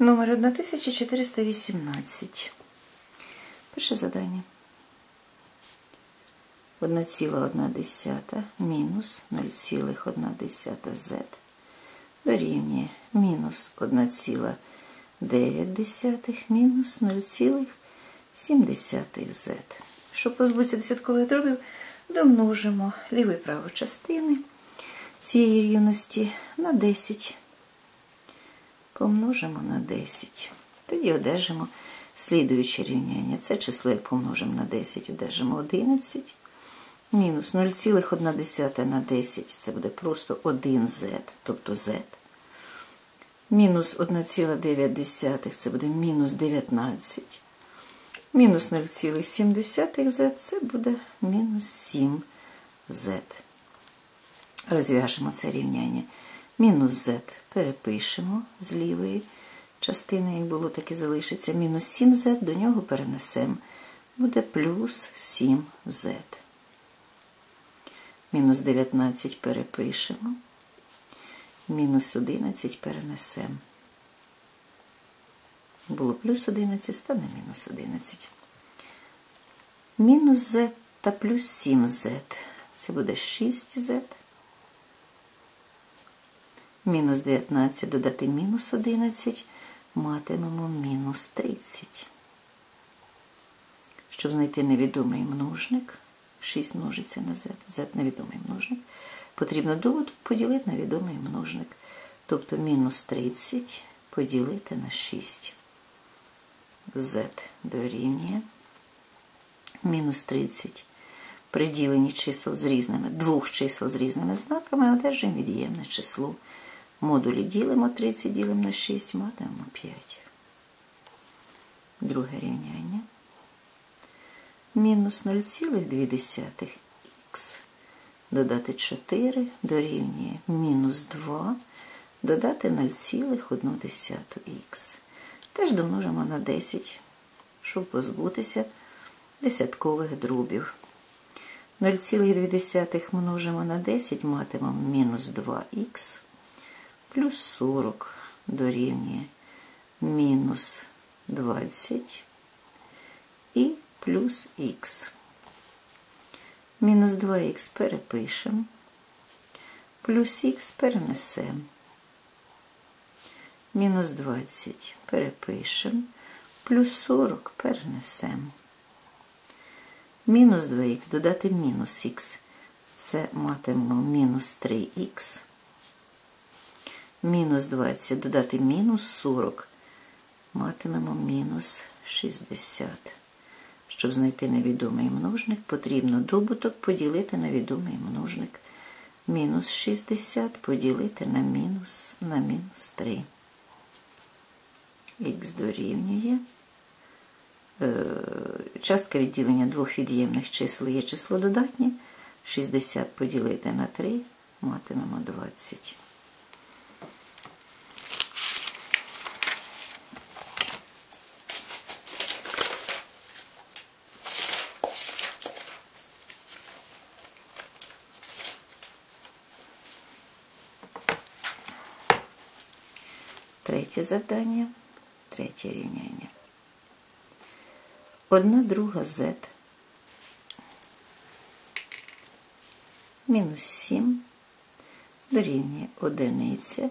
Номер 1418. Перше задання. 1,1 мінус 0,1 z дорівнює мінус 1,9 мінус 0,7 z. Щоб позбутися десяткових дробів, домножимо ліву і праву частини цієї рівності на 10 помножимо на 10. Тоді одержимо слідуюче рівняння. Це число, як помножимо на 10, одержимо 11. Мінус 0,1 на 10 це буде просто 1z, тобто z. Мінус 1,9 це буде мінус 19. Мінус 0,7z це буде мінус 7z. Розв'яжемо це рівняння. Мінус z перепишемо з лівої частини, як було, так і залишиться. Мінус 7z, до нього перенесемо. Буде плюс 7z. Мінус 19 перепишемо. Мінус 11 перенесемо. Було плюс 11, стане мінус 11. Мінус z та плюс 7z. Це буде 6z. Мінус 19 додати мінус 11, матимемо мінус 30. Щоб знайти невідомий множник, 6 множиться на z, z невідомий множник, потрібно довод поділити на відомий множник. Тобто мінус 30 поділити на 6. z дорівнює. Мінус 30 при діленні чисел з різними, двох чисел з різними знаками одержимо від'ємне число. Модулі ділимо 30, ділимо на 6, матимемо 5. Друге рівняння. Мінус 0,2х додати 4 дорівнює мінус 2 додати 0,1х. Теж домножимо на 10, щоб позбутися десяткових дробів. 0,2 множимо на 10, матимемо мінус 2х плюс 40 дорівнює мінус 20 і плюс х. Мінус 2х перепишемо, плюс х перенесемо. Мінус 20 перепишемо, плюс 40 перенесемо. Мінус 2х додати мінус х. Це матимемо мінус 3х мінус 20, додати мінус 40, матимемо мінус 60. Щоб знайти невідомий множник, потрібно добуток поділити на відомий множник. Мінус 60 поділити на мінус на мінус 3. Х дорівнює. Е, частка відділення двох від'ємних чисел є число додатнє. 60 поділити на 3 матимемо 20. Третє завдання, третє рівняння. Одна друга z мінус 7 дорівнює одиниця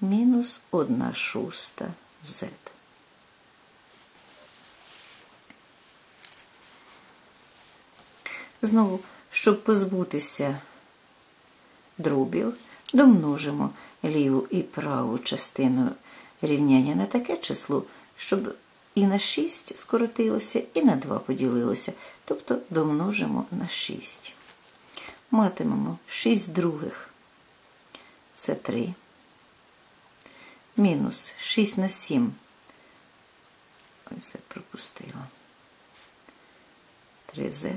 мінус 1 шуста z. Знову, щоб позбутися дробів, домножимо ліву і праву частину рівняння на таке число, щоб і на 6 скоротилося, і на 2 поділилося, тобто домножимо на 6. Матимемо 6 других це 3. Мінус 6 на 7. Ось це пропустила. 3z.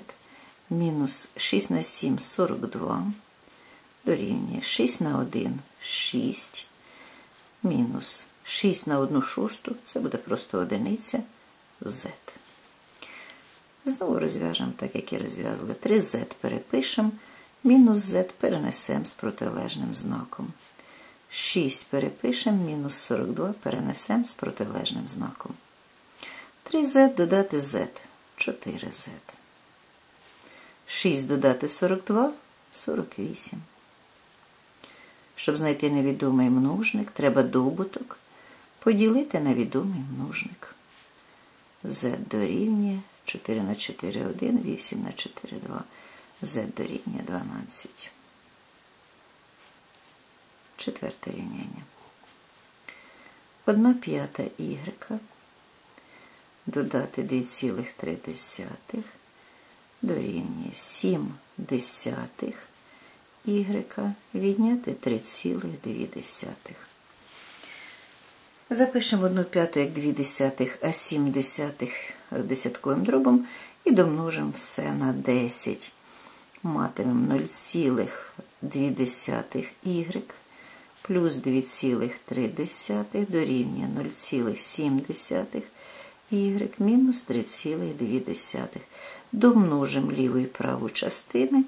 Мінус 6 на 7 42. Дорівнює 6 на 1 6. Мінус 6 на 1 шосту, це буде просто одиниця z. Знову розв'яжемо так, як і розв'язали. 3z перепишемо, мінус z перенесемо з протилежним знаком. 6 перепишемо, мінус 42 перенесемо з протилежним знаком. 3z додати z 4z. 6 додати 42 48. Щоб знайти невідомий множник, треба добуток поділити на відомий множник. z дорівнює 4 на 4 1, 8 на 4 2. z дорівнює 12. Четверте рівняння. 1 п'ята y додати 2,3 дорівнює 7 десятих y відняти 3,2. Запишемо 1 п'яту як 2 десятих, а 7 десятих десятковим дробом і домножимо все на 10. Матимемо 0,2 y плюс 2,3 дорівнює 0,7 y мінус 3,2. Домножимо ліву і праву частини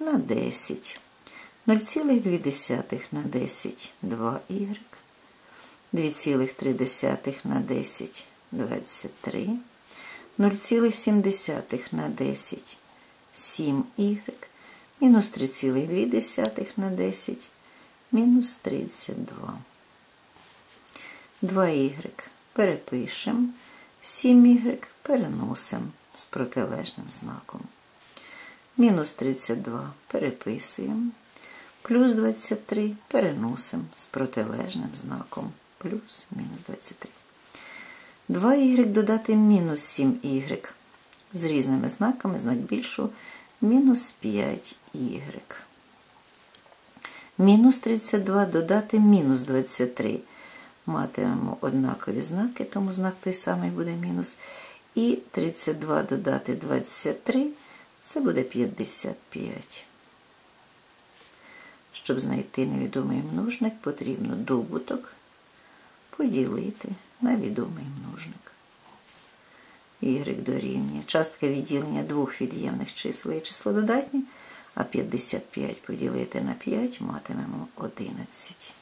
на 10. 0,2 на 10 2y. 2,3 на 10 23. 0,7 на 10 7y. Мінус 3,2 на 10 мінус 32. 2y перепишемо, 7y переносимо з протилежним знаком. Мінус 32 переписуємо, плюс 23 переносимо з протилежним знаком. Плюс мінус 23. 2y додати мінус 7y. З різними знаками знак більшу мінус 5y. Мінус 32 додати мінус 23. Матимемо однакові знаки, тому знак той самий буде мінус. І 32 додати 23 це буде 55. Щоб знайти невідомий множник, потрібно добуток поділити на відомий множник. Y дорівнює. Частка відділення двох від'ємних чисел є число додатнє, а 55 поділити на 5 матимемо 11.